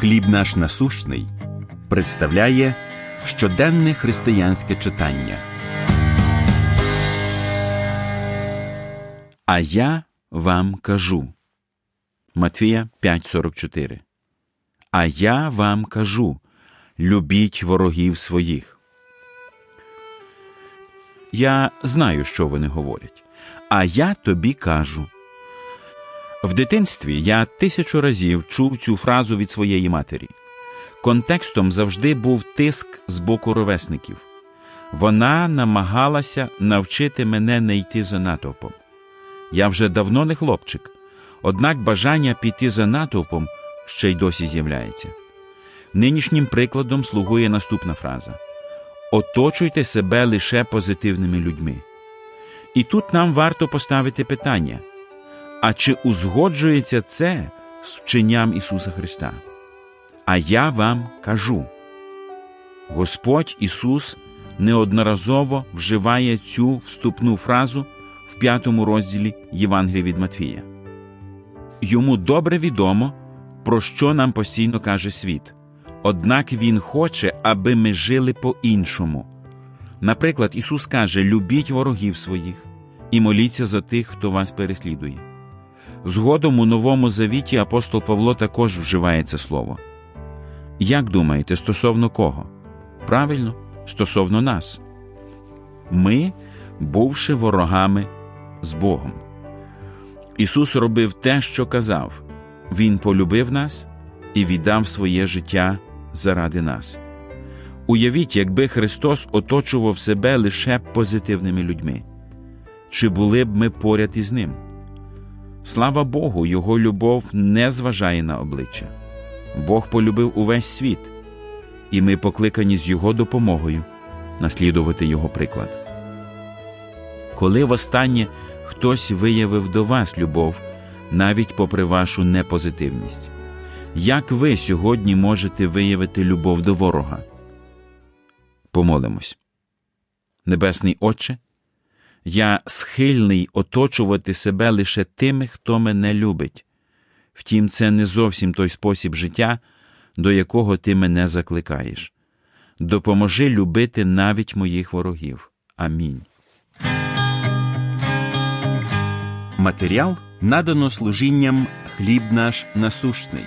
Хліб наш насущний представляє щоденне християнське читання. А я вам кажу. Матвія 5:44. А я вам кажу: любіть ворогів своїх. Я знаю, що вони говорять. А я тобі кажу. В дитинстві я тисячу разів чув цю фразу від своєї матері. Контекстом завжди був тиск з боку ровесників. Вона намагалася навчити мене не йти за натовпом. Я вже давно не хлопчик, однак бажання піти за натовпом ще й досі з'являється. Нинішнім прикладом слугує наступна фраза: Оточуйте себе лише позитивними людьми. І тут нам варто поставити питання: а чи узгоджується це з вченням Ісуса Христа? А я вам кажу. Господь Ісус неодноразово вживає цю вступну фразу в п'ятому розділі Євангелія від Матфія. Йому добре відомо, про що нам постійно каже світ. Однак Він хоче, аби ми жили по-іншому. Наприклад, Ісус каже: любіть ворогів своїх і моліться за тих, хто вас переслідує. Згодом у Новому Завіті апостол Павло також вживає це слово. Як думаєте, стосовно кого? Правильно, стосовно нас. Ми, бувши ворогами з Богом. Ісус робив те, що казав. Він полюбив нас і віддав своє життя заради нас. Уявіть, якби Христос оточував себе лише позитивними людьми, чи були б ми поряд із Ним? Слава Богу, Його любов не зважає на обличчя. Бог полюбив увесь світ, і ми покликані з Його допомогою наслідувати Його приклад. Коли востаннє хтось виявив до вас любов, навіть попри вашу непозитивність, як ви сьогодні можете виявити любов до ворога? Помолимось. Небесний Отче, я схильний оточувати себе лише тими, хто мене любить. Втім, це не зовсім той спосіб життя, до якого ти мене закликаєш. Допоможи любити навіть моїх ворогів. Амінь. Матеріал надано служінням хліб наш насущний.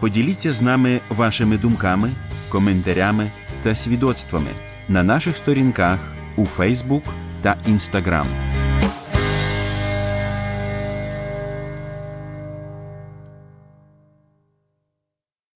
Поділіться з нами вашими думками, коментарями та свідоцтвами на наших сторінках у Фейсбук та Інстаграм.